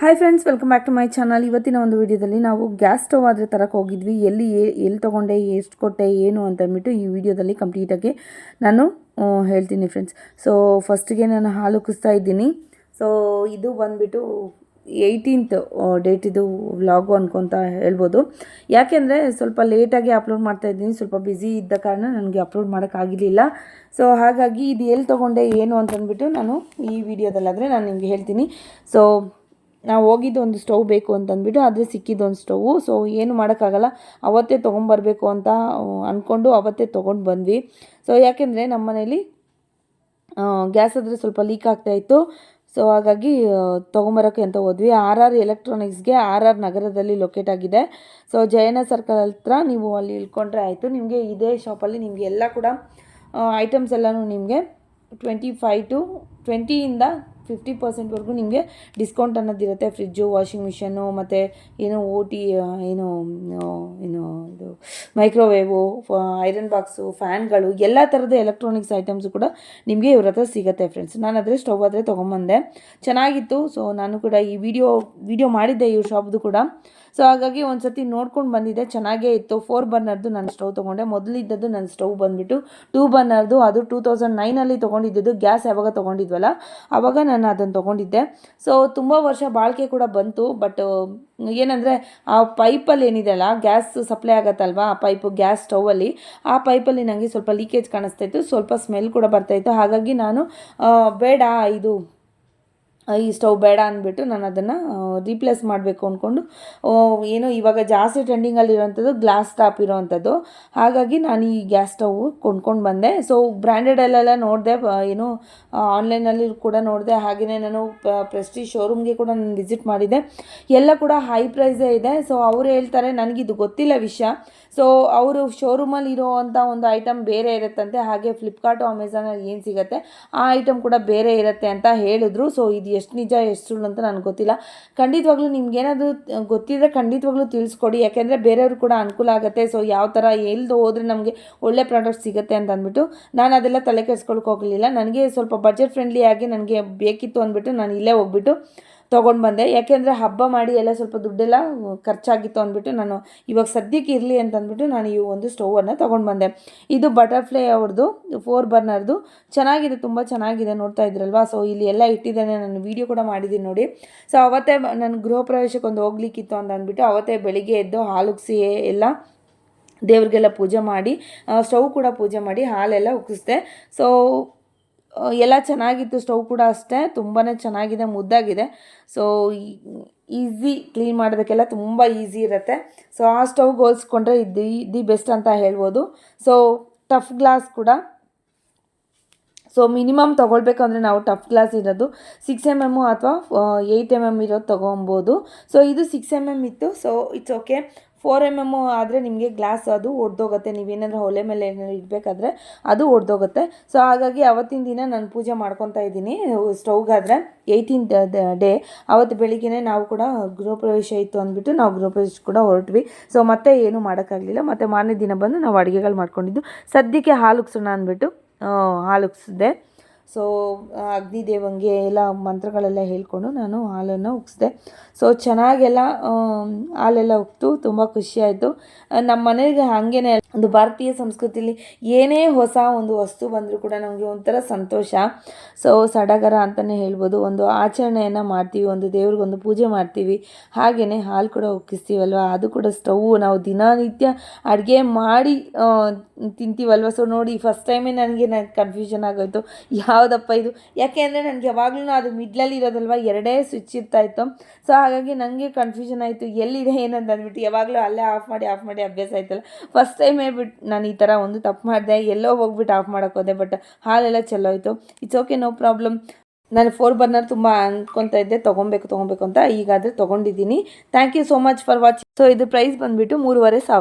Hi friends welcome back to my channel ಇವತ್ತಿನ ಒಂದು ವಿಡಿಯೋದಲ್ಲಿ ನಾವು ಗ್ಯಾಸ್ ಸ್ಟವ್ ಆದರೆ ತರಕ್ಕೆ ಹೋಗಿದ್ವಿ. ಎಲ್ಲಿ ಎಲ್ಲಿ ತೊಗೊಂಡೆ, ಎಷ್ಟು ಕೊಟ್ಟೆ, ಏನು ಅಂತ ಅಂದ್ಬಿಟ್ಟು ಈ ವಿಡಿಯೋದಲ್ಲಿ ಕಂಪ್ಲೀಟಾಗಿ ನಾನು ಹೇಳ್ತೀನಿ ಫ್ರೆಂಡ್ಸ್ ಸೊ ಫಸ್ಟಿಗೆ ನಾನು ಹಾಲು ಕುಸ್ತಾ ಇದ್ದೀನಿ. ಸೊ ಇದು ಬಂದುಬಿಟ್ಟು ಏಯ್ಟೀನ್ತ್ ಡೇಟ್ ಇದು ವ್ಲಾಗು ಅನ್ಕೊತ ಹೇಳ್ಬೋದು. ಯಾಕೆಂದರೆ ಸ್ವಲ್ಪ ಲೇಟಾಗಿ ಅಪ್ಲೋಡ್ ಮಾಡ್ತಾ ಇದ್ದೀನಿ. ಸ್ವಲ್ಪ ಬ್ಯುಸಿ ಇದ್ದ ಕಾರಣ ನನಗೆ ಅಪ್ಲೋಡ್ ಮಾಡೋಕ್ಕಾಗಿರಲಿಲ್ಲ ಸೊ ಹಾಗಾಗಿ ಇದು ಎಲ್ಲಿ ತೊಗೊಂಡೆ, ಏನು ಅಂತಂದ್ಬಿಟ್ಟು ನಾನು ಈ ವಿಡಿಯೋದಲ್ಲಾದರೆ ನಾನು ನಿಮಗೆ ಹೇಳ್ತೀನಿ. ಸೊ ನಾವು ಹೋಗಿದ್ದು ಒಂದು ಸ್ಟವ್ ಬೇಕು ಅಂತಂದ್ಬಿಟ್ಟು ಆದರೆ ಸಿಕ್ಕಿದ್ದು ಒಂದು ಸ್ಟೌವು. ಸೊ ಏನು ಮಾಡೋಕ್ಕಾಗಲ್ಲ. ಅವತ್ತೇ ತೊಗೊಂಬರ್ಬೇಕು ಅಂತ ಅಂದ್ಕೊಂಡು ಅವತ್ತೇ ತೊಗೊಂಡು ಬಂದ್ವಿ. ಸೊ ಯಾಕೆಂದರೆ ನಮ್ಮ ಮನೇಲಿ ಗ್ಯಾಸ್ ಆದರೆ ಸ್ವಲ್ಪ ಲೀಕ್ ಆಗ್ತಾಯಿತ್ತು ಸೊ ಹಾಗಾಗಿ ತೊಗೊಂಬರೋಕ್ಕೆ ಅಂತ ಹೋದ್ವಿ. ಆರ್ ಆರ್ ಎಲೆಕ್ಟ್ರಾನಿಕ್ಸ್ಗೆ ಆರ್ ಆರ್ ನಗರದಲ್ಲಿ ಲೊಕೇಟ್ ಆಗಿದೆ. ಸೊ ಜಯನ ಸರ್ಕಲ್ ಹತ್ರ ನೀವು ಅಲ್ಲಿ ಇಳ್ಕೊಂಡ್ರೆ ಆಯಿತು. ನಿಮಗೆ ಇದೇ ಶಾಪಲ್ಲಿ ನಿಮಗೆ ಎಲ್ಲ ಕೂಡ ಐಟಮ್ಸ್ ಎಲ್ಲನೂ ನಿಮಗೆ ಟ್ವೆಂಟಿ ಫೈ ಟು ಟ್ವೆಂಟಿಯಿಂದ ಫಿಫ್ಟಿ ಪರ್ಸೆಂಟ್ವರೆಗೂ ನಿಮಗೆ ಡಿಸ್ಕೌಂಟ್ ಅನ್ನೋದಿರುತ್ತೆ ಫ್ರಿಜ್ಜು ವಾಷಿಂಗ್ ಮಿಷನ್ನು ಮತ್ತು ಏನು ಓ ಟಿ ಏನು ಏನು ಇದು ಮೈಕ್ರೋವೇವು ಐರನ್ ಬಾಕ್ಸು ಫ್ಯಾನ್ಗಳು ಎಲ್ಲ ಥರದ ಎಲೆಕ್ಟ್ರಾನಿಕ್ಸ್ ಐಟಮ್ಸು ಕೂಡ ನಿಮಗೆ ಇವ್ರ ಹತ್ರ ಸಿಗುತ್ತೆ ಫ್ರೆಂಡ್ಸ್ ನಾನು ಆದರೆ ಸ್ಟವ್ ಆದರೆ ತೊಗೊಂಬಂದೆ. ಚೆನ್ನಾಗಿತ್ತು. ಸೊ ನಾನು ಕೂಡ ಈ ವಿಡಿಯೋ ವಿಡಿಯೋ ಮಾಡಿದ್ದೆ ಇವ್ರ ಶಾಪ್ದು ಕೂಡ. ಸೊ ಹಾಗಾಗಿ ಒಂದು ನೋಡ್ಕೊಂಡು ಬಂದಿದ್ದೆ. ಚೆನ್ನಾಗೇ ಇತ್ತು. ಫೋರ್ ಬರ್ನರ್ದು ನಾನು ಸ್ಟವ್ ತೊಗೊಂಡೆ. ಮೊದಲಿದ್ದದ್ದು ನನ್ನ ಸ್ಟವ್ ಬಂದುಬಿಟ್ಟು ಟೂ ಬರ್ನರ್ದು ಅದು ಟೂ ತೌಸಂಡ್ ನೈನಲ್ಲಿ ತೊಗೊಂಡಿದ್ದು ಗ್ಯಾಸ್ ಯಾವಾಗ ತೊಗೊಂಡಿದ್ವಲ್ಲ? ಆವಾಗ ನಾನು ಅದನ್ನು ತೊಗೊಂಡಿದ್ದೆ. ಸೊ ತುಂಬ ವರ್ಷ ಬಾಳಿಕೆ ಕೂಡ ಬಂತು. ಬಟ್ ಏನಂದರೆ ಆ ಪೈಪಲ್ಲಿ ಏನಿದೆಯಲ್ಲ ಗ್ಯಾಸ್ ಸಪ್ಲೈ ಆಗುತ್ತಲ್ವಾ? ಆ ಪೈಪು ಗ್ಯಾಸ್ ಸ್ಟವಲ್ಲಿ ಆ ಪೈಪಲ್ಲಿ ನನಗೆ ಸ್ವಲ್ಪ ಲೀಕೇಜ್ ಕಾಣಿಸ್ತಾ ಇತ್ತು. ಸ್ವಲ್ಪ ಸ್ಮೆಲ್ ಕೂಡ ಬರ್ತಾಯಿತ್ತು ಹಾಗಾಗಿ ನಾನು ಬೇಡ, ಇದು ಈ ಸ್ಟವ್ ಬೇಡ ಅಂದ್ಬಿಟ್ಟು ನಾನು ಅದನ್ನು ರೀಪ್ಲೇಸ್ ಮಾಡಬೇಕು ಅಂದ್ಕೊಂಡು ಏನೋ ಇವಾಗ ಜಾಸ್ತಿ ಟ್ರೆಂಡಿಂಗಲ್ಲಿರೋವಂಥದ್ದು ಗ್ಲಾಸ್ ಟಾಪ್ ಇರೋವಂಥದ್ದು ಹಾಗಾಗಿ ನಾನು ಈ ಗ್ಯಾಸ್ ಸ್ಟವ್ ಕೊಂಡ್ಕೊಂಡು ಬಂದೆ. ಸೊ ಬ್ರ್ಯಾಂಡೆಡಲ್ಲೆಲ್ಲ ನೋಡಿದೆ ಏನು ಆನ್ಲೈನಲ್ಲಿ ಕೂಡ ನೋಡಿದೆ. ಹಾಗೆಯೇ ನಾನು ಪ್ರೆಸ್ಟಿ ಶೋರೂಮ್ಗೆ ಕೂಡ ನಾನು ವಿಸಿಟ್ ಮಾಡಿದೆ. ಎಲ್ಲ ಕೂಡ ಹೈ ಪ್ರೈಸೇ ಇದೆ. ಸೊ ಅವರು ಹೇಳ್ತಾರೆ ನನಗಿದು ಗೊತ್ತಿಲ್ಲ ವಿಷಯ. ಸೊ ಅವರು ಶೋರೂಮಲ್ಲಿ ಇರೋವಂಥ ಒಂದು ಐಟಮ್ ಬೇರೆ ಇರುತ್ತಂತೆ. ಹಾಗೆ ಫ್ಲಿಪ್ಕಾರ್ಟು ಅಮೆಝಾನಲ್ಲಿ ಏನು ಸಿಗುತ್ತೆ? ಆ ಐಟಮ್ ಕೂಡ ಬೇರೆ ಇರುತ್ತೆ ಅಂತ ಹೇಳಿದ್ರು. ಸೊ ಇದು ಎಷ್ಟು ನಿಜ, ಎಷ್ಟು ಸುಳ್ಳು ಅಂತ ನನಗೆ ಗೊತ್ತಿಲ್ಲ. ಖಂಡಿತವಾಗ್ಲೂ ನಿಮ್ಗೇನಾದರೂ ಗೊತ್ತಿದ್ರೆ ಖಂಡಿತವಾಗ್ಲೂ ತಿಳಿಸ್ಕೊಡಿ. ಯಾಕೆಂದರೆ ಬೇರೆಯವ್ರು ಕೂಡ ಅನುಕೂಲ ಆಗುತ್ತೆ. ಸೊ ಯಾವ ಥರ ಎಲ್ದು ಹೋದರೆ ನಮಗೆ ಒಳ್ಳೆ ಪ್ರಾಡಕ್ಟ್ ಸಿಗುತ್ತೆ ಅಂತ ಅಂದ್ಬಿಟ್ಟು ನಾನು ಅದೆಲ್ಲ ತಲೆ ಕೆಡ್ಸ್ಕೊಳಕ್ಕೆ ಹೋಗಲಿಲ್ಲ. ನನಗೆ ಸ್ವಲ್ಪ ಬಜೆಟ್ ಫ್ರೆಂಡ್ಲಿ ಆಗಿ ನನಗೆ ಬೇಕಿತ್ತು ಅಂದ್ಬಿಟ್ಟು ನಾನು ಇಲ್ಲೇ ಹೋಗ್ಬಿಟ್ಟು ತೊಗೊಂಡು ಬಂದೆ. ಯಾಕೆಂದರೆ ಹಬ್ಬ ಮಾಡಿ ಎಲ್ಲ ಸ್ವಲ್ಪ ದುಡ್ಡೆಲ್ಲ ಖರ್ಚಾಗಿತ್ತು ಅಂದ್ಬಿಟ್ಟು ನಾನು ಇವಾಗ ಸದ್ಯಕ್ಕೆ ಇರಲಿ ಅಂತಂದ್ಬಿಟ್ಟು ನಾನು ಈ ಒಂದು ಸ್ಟೌವನ್ನು ತೊಗೊಂಡು ಬಂದೆ. ಇದು ಬಟರ್ಫ್ಲೈ ಅವ್ರದ್ದು ಫೋರ್ ಬರ್ನರ್ದು ಚೆನ್ನಾಗಿದೆ, ತುಂಬ ಚೆನ್ನಾಗಿದೆ ನೋಡ್ತಾ ಇದ್ರಲ್ವಾ? ಸೊ ಇಲ್ಲಿ ಎಲ್ಲ ಇಟ್ಟಿದ್ದಾನೆ. ನಾನು ವೀಡಿಯೋ ಕೂಡ ಮಾಡಿದ್ದೀನಿ ನೋಡಿ. ಸೊ ಅವತ್ತೇ ನನ್ನ ಗೃಹ ಪ್ರವೇಶಕ್ಕೆ ಒಂದು ಹೋಗ್ಲಿಕ್ಕಿತ್ತು ಅಂತ ಅಂದ್ಬಿಟ್ಟು ಅವತ್ತೇ ಬೆಳಿಗ್ಗೆ ಎದ್ದು ಹಾಲುಗ್ಸಿ ಎಲ್ಲ ದೇವ್ರಿಗೆಲ್ಲ ಪೂಜೆ ಮಾಡಿ ಸ್ಟವ್ ಕೂಡ ಪೂಜೆ ಮಾಡಿ ಹಾಲೆಲ್ಲ ಉಕ್ಕಿಸ್ದೆ ಸೊ ಎಲ್ಲ ಚೆನ್ನಾಗಿತ್ತು, ಸ್ಟವ್ ಕೂಡ ಅಷ್ಟೇ ತುಂಬಾ ಚೆನ್ನಾಗಿದೆ, ಮುದ್ದಾಗಿದೆ. ಸೊ ಈಸಿ ಕ್ಲೀನ್ ಮಾಡೋದಕ್ಕೆಲ್ಲ ತುಂಬ ಈಸಿ ಇರುತ್ತೆ. ಸೊ ಆ ಸ್ಟವ್ಗೆ ಹೋಲಿಸ್ಕೊಂಡ್ರೆ ಇದು ದಿ ಬೆಸ್ಟ್ ಅಂತ ಹೇಳ್ಬೋದು. ಸೊ ಟಫ್ ಗ್ಲಾಸ್ ಕೂಡ. ಸೊ ಮಿನಿಮಮ್ ತೊಗೊಳ್ಬೇಕಂದ್ರೆ ನಾವು ಟಫ್ ಗ್ಲಾಸ್ ಇರೋದು ಸಿಕ್ಸ್ ಎಂ ಎಮ್ಮು ಅಥವಾ ಏಯ್ಟ್ ಎಂ ಎಂ ಇರೋದು ತೊಗೊಬೋದು ಸೊ ಇದು ಸಿಕ್ಸ್ ಎಂ ಎಂ ಇತ್ತು. So it's okay four M M ಆದರೆ ನಿಮಗೆ ಗ್ಲಾಸ್ ಅದು ಒಡೆದೋಗುತ್ತೆ. ನೀವೇನಾದರೂ ಒಲೆ ಮೇಲೆ ಏನಾದ್ರು ಇಡಬೇಕಾದ್ರೆ ಅದು ಒಡೆದೋಗುತ್ತೆ. ಸೊ ಹಾಗಾಗಿ ಅವತ್ತಿನ ದಿನ ನಾನು ಪೂಜೆ ಮಾಡ್ಕೊತಾ ಇದ್ದೀನಿ. ಸ್ಟೌಗಾದರೆ ಏಯ್ಟೀನ್ ಡೇ. ಅವತ್ತು ಬೆಳಿಗ್ಗೆನೇ ನಾವು ಕೂಡ ಗೃಹ ಪ್ರವೇಶ ಇತ್ತು ಅಂದ್ಬಿಟ್ಟು ನಾವು ಗೃಹ ಪ್ರವೇಶ ಕೂಡ ಹೊರಟ್ವಿ. ಸೊ ಮತ್ತೆ ಏನೂ ಮಾಡೋಕ್ಕಾಗಲಿಲ್ಲ. ಮತ್ತು ಮಾರನೇ ದಿನ ಬಂದು ನಾವು ಅಡುಗೆಗಳು ಮಾಡ್ಕೊಂಡಿದ್ದು. ಸದ್ಯಕ್ಕೆ ಹಾಲು ಉಗ್ಸೋಣ ಅಂದ್ಬಿಟ್ಟು ಹಾಲುಕ್ಸಿದೆ ಸೊ ಅಗ್ನಿದೇವಂಗೆ ಎಲ್ಲ ಮಂತ್ರಗಳೆಲ್ಲ ಹೇಳ್ಕೊಂಡು ನಾನು ಹಾಲನ್ನು ಉಗ್ಸಿದೆ. ಸೊ ಚೆನ್ನಾಗೆಲ್ಲ ಹಾಲೆಲ್ಲ ಉಗ್ತು ತುಂಬ ಖುಷಿಯಾಯಿತು. ನಮ್ಮ ಮನೆಗೆ ಹಾಗೇನೆ ಒಂದು ಭಾರತೀಯ ಸಂಸ್ಕೃತಿಲಿ ಏನೇ ಹೊಸ ಒಂದು ವಸ್ತು ಬಂದರೂ ಕೂಡ ನಮಗೆ ಒಂಥರ ಸಂತೋಷ. ಸೊ ಸಡಗರ ಅಂತಲೇ ಹೇಳ್ಬೋದು. ಒಂದು ಆಚರಣೆಯನ್ನು ಮಾಡ್ತೀವಿ, ಒಂದು ದೇವ್ರಿಗೊಂದು ಪೂಜೆ ಮಾಡ್ತೀವಿ. ಹಾಗೆಯೇ ಹಾಲು ಕೂಡ ಉಕ್ಕಿಸ್ತೀವಲ್ವ ಅದು ಕೂಡ ಸ್ಟವ್ ನಾವು ದಿನನಿತ್ಯ ಅಡುಗೆ ಮಾಡಿ ತಿಂತೀವಲ್ವ? ಸೊ ನೋಡಿ ಫಸ್ಟ್ ಟೈಮೇ ನನಗೆ ನನಗೆ ಕನ್ಫ್ಯೂಷನ್ ಆಗೋಯ್ತು. ಯಾವುದಪ್ಪ ಇದು. ಯಾಕೆ ಅಂದರೆ ನನಗೆ ಯಾವಾಗಲೂ ಅದು ಮಿಡ್ಲಲ್ಲಿ ಇರೋದಲ್ವ? ಎರಡೇ ಸ್ವಿಚ್ ಇರ್ತಾಯಿತ್ತು ಸೊ ಹಾಗಾಗಿ ನನಗೆ ಕನ್ಫ್ಯೂಷನ್ ಆಯಿತು. ಎಲ್ಲಿದೆ, ಏನಂತ ಅಂದ್ಬಿಟ್ಟು ಯಾವಾಗಲೂ ಅಲ್ಲೇ ಆಫ್ ಮಾಡಿ ಆಫ್ ಮಾಡಿ ಅಭ್ಯಾಸ ಆಯ್ತಲ್ಲ. ಫಸ್ಟ್ ಟೈಮೇ ಬಿಟ್ಟು ನಾನು ಈ ಥರ ಒಂದು ತಪ್ಪು ಮಾಡಿದೆ. ಎಲ್ಲೋ ಹೋಗ್ಬಿಟ್ಟು ಆಫ್ ಮಾಡೋಕೆ ಹೋದೆ ಬಟ್ ಹಾಲೆಲ್ಲ ಚೆಲ್ಲೋಯ್ತು ಇಟ್ಸ್ ಓಕೆ ನೋ ಪ್ರಾಬ್ಲಮ್ ನಾನು ಫೋರ್ ಬರ್ನರ್ ತುಂಬ ಅಂದ್ಕೊತಾ ಇದ್ದೆ. ತೊಗೊಬೇಕು ತೊಗೊಬೇಕು ಅಂತ ಈಗಾದರೆ ತೊಗೊಂಡಿದ್ದೀನಿ. Thank you so much for watching so ಇದು ಪ್ರೈಸ್ ಬಂದುಬಿಟ್ಟು ಮೂರುವರೆ ಸಾವಿರ.